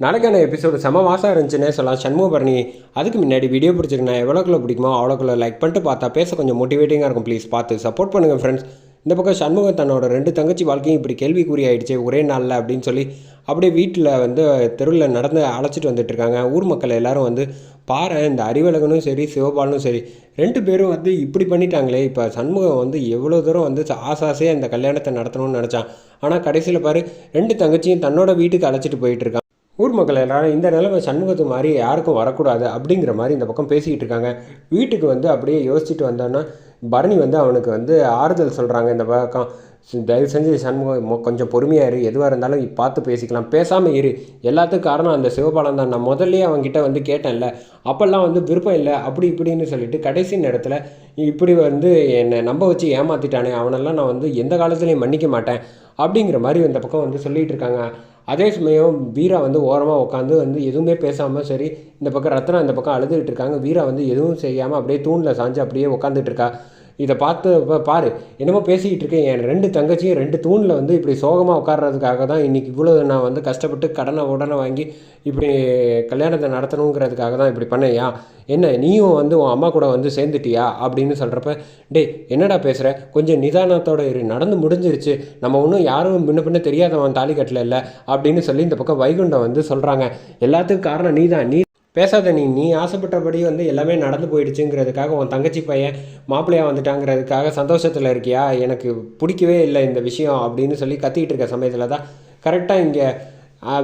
நாளைக்கான எபிசோடு செம மாதம் இருந்துச்சுன்னே சொல்லலாம். சண்முகபரணி அதுக்கு முன்னாடி வீடியோ பிடிச்சிருக்கேன் எவ்வளோக்குள்ள பிடிக்குமோ அவ்வளோக்குள்ள லைக் பண்ணிட்டு பார்த்தா பேச கொஞ்சம் மோட்டிவேட்டிங்காக இருக்கும். ப்ளீஸ் பார்த்து சப்போர்ட் பண்ணுங்கள் ஃப்ரெண்ட்ஸ் இந்த பக்கம் சண்முகம் தன்னோட ரெண்டு தங்கச்சி வாழ்க்கையும் இப்படி கேள்விக்குறி ஆயிடுச்சு. ஒரே நாளில் அப்படின்னு சொல்லி அப்படியே வீட்டில் வந்து தெருவில் நடந்து அழைச்சிட்டு வந்துட்டு இருக்காங்க. ஊர் மக்கள் எல்லாரும் வந்து பாரு இந்த அறிவழகனும் சரி சிவபாலனும் சரி ரெண்டு பேரும் வந்து இப்படி பண்ணிட்டாங்களே. இப்போ சண்முகம் வந்து எவ்வளோ தூரம் வந்து ஆசாசையாக இந்த கல்யாணத்தை நடத்தணும்னு நினச்சான். ஆனால் கடைசியில் பாரு ரெண்டு தங்கச்சியும் தன்னோட வீட்டுக்கு அழைச்சிட்டு போயிட்டுருக்கான் ஊர் மக்கள் எல்லாரும் இந்த நிலைமை சண்முகத்து மாதிரி யாருக்கும் வரக்கூடாது அப்படிங்கிற மாதிரி இந்த பக்கம் பேசிக்கிட்டு இருக்காங்க. வீட்டுக்கு வந்து அப்படியே யோசிச்சுட்டு வந்தோன்னா பரணி வந்து அவனுக்கு வந்து ஆறுதல் சொல்கிறாங்க இந்த பக்கம். தயவு செஞ்சு சண்முகம் கொஞ்சம் பொறுமையாக இரு. எதுவாக இருந்தாலும் பார்த்து பேசிக்கலாம். பேசாமல் இரு. எல்லாத்துக்கும் காரணம் அந்த சிவபாலம் தான். நான் முதல்லையே அவங்ககிட்ட வந்து கேட்டேன்ல. அப்போல்லாம் வந்து விருப்பம் இல்லை. அப்படி இப்படின்னு சொல்லிட்டு கடைசி நேரத்தில் இப்படி வந்து என்னை நம்ப வச்சு ஏமாற்றிட்டானே அவனெல்லாம் நான் வந்து எந்த காலத்துலேயும் மன்னிக்க மாட்டேன். அப்படிங்கிற மாதிரி இந்த பக்கம் வந்து சொல்லிகிட்டு இருக்காங்க. அதே சமயம் வீரா வந்து ஓரமாக உட்காந்து வந்து எதுவுமே பேசாமல் சரி இந்த பக்கம் ரத்னா இந்த பக்கம் அழுதுகிட்டு இருக்காங்க. வீரா வந்து எதுவும் செய்யாமல் அப்படியே தூணில் சாஞ்சு அப்படியே உட்காந்துட்டு இருக்கா. இதை பார்த்து இப்போ பாரு. என்னமோ பேசிக்கிட்டு இருக்கேன். என் ரெண்டு தங்கச்சியும் ரெண்டு தூணில் வந்து இப்படி சோகமாக உட்கார்றதுக்காக தான் இன்றைக்கி இவ்வளோ நான் வந்து கஷ்டப்பட்டு கடனை உடனே வாங்கி இப்படி கல்யாணத்தை நடத்தணுங்கிறதுக்காக தான் இப்படி பண்ணையா? என்ன நீயும் வந்து உன் அம்மா கூட வந்து சேர்ந்துட்டியா? அப்படின்னு சொல்கிறப்ப டேய் என்னடா பேசுகிற கொஞ்சம் நிதானத்தோட இரு. நடந்து முடிஞ்சிருச்சு. நம்ம ஒன்றும் யாரும் முன்ன பின்ன தெரியாதவன் தாலி கட்டல இல்லை? அப்படின்னு சொல்லி இந்த பக்கம் வைகுண்டம் வந்து சொல்கிறாங்க எல்லாத்துக்கும் காரணம் நீ தான் நீ பேசாத நீ நீ ஆசைப்பட்டபடி வந்து எல்லாமே நடந்து போயிடுச்சுங்கிறதுக்காக உன் தங்கச்சி பையன் மாப்பிள்ளையாக வந்துட்டாங்கிறதுக்காக சந்தோஷத்தில் இருக்கியா? எனக்கு பிடிக்கவே இல்லை இந்த விஷயம் அப்படின்னு சொல்லி கத்திக்கிட்டு இருக்க சமயத்தில் தான் கரெக்டாக இங்கே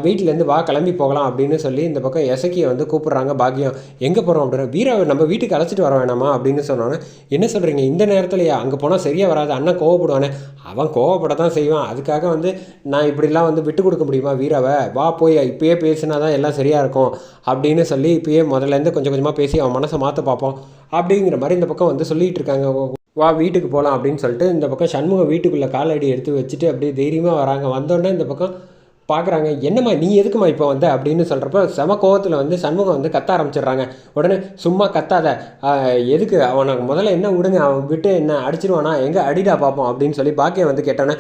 வீட்டிலேருந்து வா கிளம்பி போகலாம் அப்படின்னு சொல்லி இந்த பக்கம் எசக்கியை வந்து கூப்பிட்றாங்க பாக்கியம் எங்கே போகிறோம் அப்படின்னு வீராவை நம்ம வீட்டுக்கு அழைச்சிட்டு வர வேணாமா அப்படின்னு சொன்னோன்னே என்ன சொல்கிறீங்க இந்த நேரத்துலையா? அங்கே போனால் சரியாக வராது அண்ணன் கோவப்படுவானே. அவன் கோவப்பட தான் செய்வான். அதுக்காக வந்து நான் இப்படிலாம் வந்து விட்டு கொடுக்க முடியுமா வீராவை? வா போய் இப்பயே பேசினா தான் எல்லாம் சரியாக இருக்கும் அப்படின்னு சொல்லி இப்பயே முதல்லேருந்து கொஞ்சம் கொஞ்சமாக பேசி அவன் மனசை மாற்ற பார்ப்போம் அப்படிங்கிற மாதிரி இந்த பக்கம் வந்து சொல்லிகிட்டு இருக்காங்க. வா வீட்டுக்கு போகலாம் அப்படின்னு சொல்லிட்டு இந்த பக்கம் சண்முகம் வீட்டுக்குள்ளே காலடி எடுத்து வச்சுட்டு அப்படியே தைரியமாக வராங்க. வந்தோடனே இந்த பக்கம் பார்க்குறாங்க என்னம்மா நீ எதுக்குமா இப்போ வந்த? அப்படின்னு சொல்கிறப்ப செம கோவத்தில் வந்து சண்முகம் வந்து கத்த ஆரம்பிச்சிடுறாங்க. உடனே சும்மா கத்தாத. எதுக்கு? அவனுக்கு முதல்ல என்ன விடுங்க? அவன் விட்டு என்ன அடிச்சிருவானா? எங்கே அடிடா பார்ப்போம் அப்படின்னு சொல்லி பாக்கியம் வந்து கேட்டானே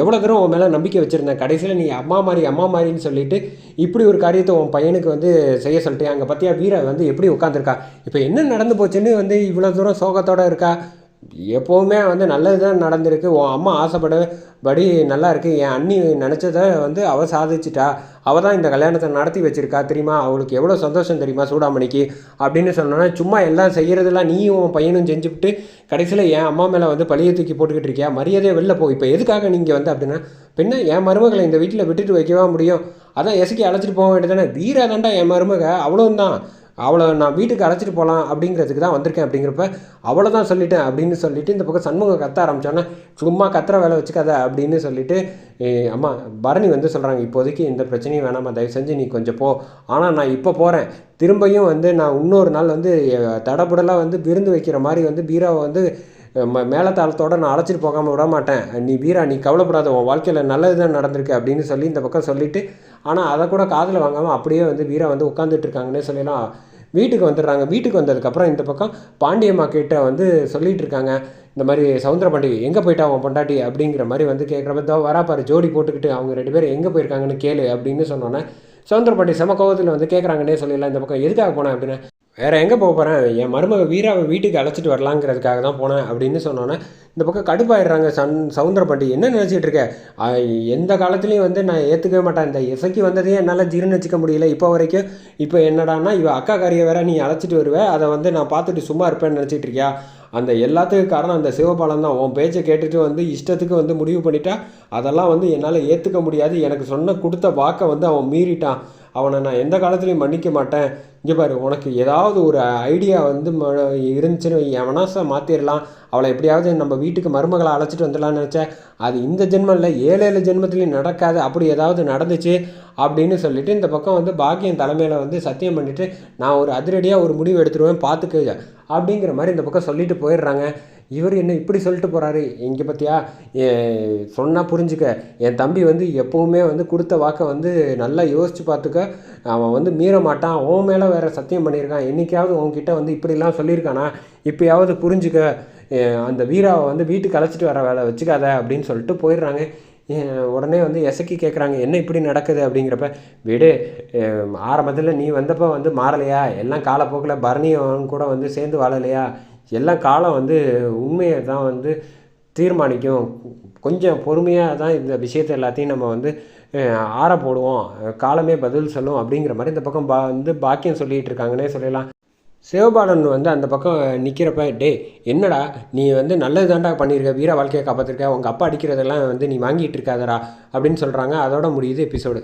எவ்வளோ தூரம் உன் மேலே நம்பிக்கை வச்சுருந்தேன். கடைசியில் நீ அம்மா மாதிரி அம்மா மாதிரின்னு சொல்லிட்டு இப்படி ஒரு காரியத்தை உன் பையனுக்கு வந்து செய்ய சொல்லிட்டு அங்கே பார்த்தியா வீரா வந்து எப்படி உட்காந்துருக்கா இப்போ என்ன நடந்து போச்சுன்னு வந்து இவ்வளோ தூரம் சோகத்தோடு இருக்கா? எப்போவுமே வந்து நல்லது தான் நடந்திருக்கு. உன் அம்மா ஆசைப்படபடி நல்லா இருக்கு. என் அண்ணி நினச்சதை வந்து அவள் சாதிச்சிட்டா. அவள் தான் இந்த கல்யாணத்தை நடத்தி வச்சுருக்கா. தெரியுமா? அவளுக்கு எவ்வளோ சந்தோஷம் தெரியுமா? சூடாமணிக்கு அப்படின்னு சொன்னோன்னா சும்மா எல்லாம் செய்கிறதெல்லாம் நீயும் உன் பையனும் செஞ்சுவிட்டு கடைசியில் என் அம்மா மேலே வந்து பழிய தூக்கி போட்டுக்கிட்டு இருக்கியா? மரியாதையே வெளில போ. இப்போ எதுக்காக நீங்கள் வந்து? அப்படின்னா பின்ன என் மருமகளை இந்த வீட்டில் விட்டுட்டு வைக்கவா முடியும்? அதான் எசுக்கி அழைச்சிட்டு போக வேண்டியதானே வீரா தாண்டா என் மருமக. அவ்வளோந்தான் அவளை நான் வீட்டுக்கு அழைச்சிட்டு போகலாம் அப்படிங்கிறதுக்கு தான் வந்திருக்கேன் அப்படிங்கிறப்ப அவளை தான் சொல்லிட்டேன் அப்படின்னு சொல்லிட்டு இந்த பக்கம் சண்முகம் கத்த ஆரம்பிச்சோன்னே சும்மா கத்துற வேலை வச்சுக்காத அப்படின்னு சொல்லிட்டு அம்மா பரணி வந்து சொல்கிறாங்க இப்போதைக்கு எந்த பிரச்சனையும் வேணாம்மா தயவு செஞ்சு நீ கொஞ்சம் போ. ஆனால் நான் இப்போ போகிறேன் திரும்பியும் வந்து நான் இன்னொரு நாள் வந்து தடபுடலாக வந்து விருந்து வைக்கிற மாதிரி வந்து பீராவை வந்து ம மேலத்தாளத்தோட நான் அழைச்சிட்டு போகாமல் விட மாட்டேன். நீ வீரா நீ கவலைப்படாத உன் வாழ்க்கையில் நல்லது தான் நடந்திருக்கு அப்படின்னு சொல்லி இந்த பக்கம் சொல்லிட்டு ஆனால் அதை கூட காதில் வாங்காமல் அப்படியே வந்து வீரா வந்து உட்காந்துட்டு இருக்காங்கன்னே சொல்லலாம் வீட்டுக்கு வந்துடுறாங்க. வீட்டுக்கு வந்ததுக்கப்புறம் இந்த பக்கம் பாண்டியம்மா கிட்ட வந்து சொல்லிகிட்டு இருக்காங்க. இந்த மாதிரி சவுந்தர பாண்டிகை எங்கே போயிட்டா அவன் பொண்டாட்டி? அப்படிங்கிற மாதிரி வந்து கேட்குறப்ப தோ வரா ஜோடி போட்டுக்கிட்டு அவங்க ரெண்டு பேரும் எங்கே போயிருக்காங்கன்னு கேளு அப்படின்னு சொன்னோன்னே சவுந்தர பாண்டி செம கோவத்தில் வந்து கேட்குறாங்கன்னே சொல்லிடலாம் இந்த பக்கம் எதுக்காக போனேன் அப்படின்னு வேறு எங்கே போக போகிறேன் என் மருமக வீராவை வீட்டுக்கு அழைச்சிட்டு வரலாங்கிறதுக்காக தான் போனேன் அப்படின்னு சொன்னோன்னே இந்த பக்கம் கடுப்பாயிடுறாங்க சன் சவுந்தர பாண்டி என்ன நினச்சிட்டு இருக்க? எந்த காலத்துலேயும் வந்து நான் ஏற்றுக்கவே மாட்டேன். இந்த இசைக்கு வந்ததையே என்னால் ஜீரணிச்சிக்க முடியல. இப்போ வரைக்கும் இப்போ என்னடான்னா இவ அக்கா காரியை வேற நீ அழைச்சிட்டு வருவேன் அதை வந்து நான் பார்த்துட்டு சும்மா இருப்பேன்னு நினச்சிட்டு இருக்கியா? அந்த எல்லாத்துக்கும் காரணம் அந்த சிவபாலம் தான். உன் பேச்சை கேட்டுட்டு வந்து இஷ்டத்துக்கு வந்து முடிவு பண்ணிட்டா அதெல்லாம் வந்து என்னால் ஏற்றுக்க முடியாது. எனக்கு சொன்ன கொடுத்த வாக்கை வந்து அவன் மீறிட்டான். அவனை நான் எந்த காலத்துலையும் மன்னிக்க மாட்டேன். இங்கே பாரு உனக்கு ஏதாவது ஒரு ஐடியா வந்து ம- இருந்துச்சுன்னு வை, மாற்றிடலாம் அவளை எப்படியாவது நம்ம வீட்டுக்கு மருமகளை அழைச்சிட்டு வந்துடலாம்னு நினச்சேன். அது இந்த ஜென்மல்ல ஏழு ஏழு ஜென்மத்துலேயும் நடக்காது. அப்படி ஏதாவது நடந்துச்சு அப்படின்னு சொல்லிட்டு இந்த பக்கம் வந்து பாக்கியம் தலைமையில் வந்து சத்தியம் பண்ணிவிட்டு நான் ஒரு அதிரடியாக ஒரு முடிவு எடுத்துருவேன் பார்த்துக்க அப்படிங்கிற மாதிரி இந்த பக்கம் சொல்லிட்டு போயிடுறாங்க. இவர் என்ன இப்படி சொல்லிட்டு போகிறாரு இங்கே பார்த்தியா சொன்னால் புரிஞ்சுக்க. என் தம்பி வந்து எப்போவுமே வந்து கொடுத்த வாக்கை வந்து நல்லா யோசித்து பார்த்துக்க அவன் வந்து மீற மாட்டான். உன் மேலே வேறு சத்தியம் பண்ணியிருக்கான். என்றைக்காவது உன்கிட்ட வந்து இப்படிலாம் சொல்லியிருக்கானா? இப்போயாவது புரிஞ்சுக்க. அந்த வீராவை வந்து வீட்டுக்கு அழைச்சிட்டு வர வேலை வச்சுக்காத அப்படின்னு சொல்லிட்டு போயிடுறாங்க. உடனே வந்து எசக்கி கேட்குறாங்க என்ன இப்படி நடக்குது? அப்படிங்கிறப்ப விடு ஆரம்பத்தில் நீ வந்தப்போ வந்து மாறலையா? எல்லாம் காலப்போக்கில் பரணியும் கூட வந்து சேர்ந்து வாழலையா? எல்லாம் காலம் வந்து உண்மையை தான் வந்து தீர்மானிக்கும். கொஞ்சம் பொறுமையாக தான் இந்த விஷயத்தை எல்லாத்தையும் நம்ம வந்து ஆற போடுவோம். காலமே பதில் சொல்லும் அப்படிங்கிற மாதிரி இந்த பக்கம் பா வந்து பாக்கியம் சொல்லிகிட்டு இருக்காங்கன்னே சொல்லலாம். சிவபாலன் வந்து அந்த பக்கம் நிற்கிறப்ப டே என்னடா நீ வந்து நல்லது தாண்டா பண்ணியிருக்க வீர வாழ்க்கையை காப்பாற்றிருக்க உங்கள் அப்பா அடிக்கிறதெல்லாம் வந்து நீ வாங்கிட்டு இருக்காதடா. அப்படின்னு சொல்கிறாங்க அதோட முடியுது எபிசோடு.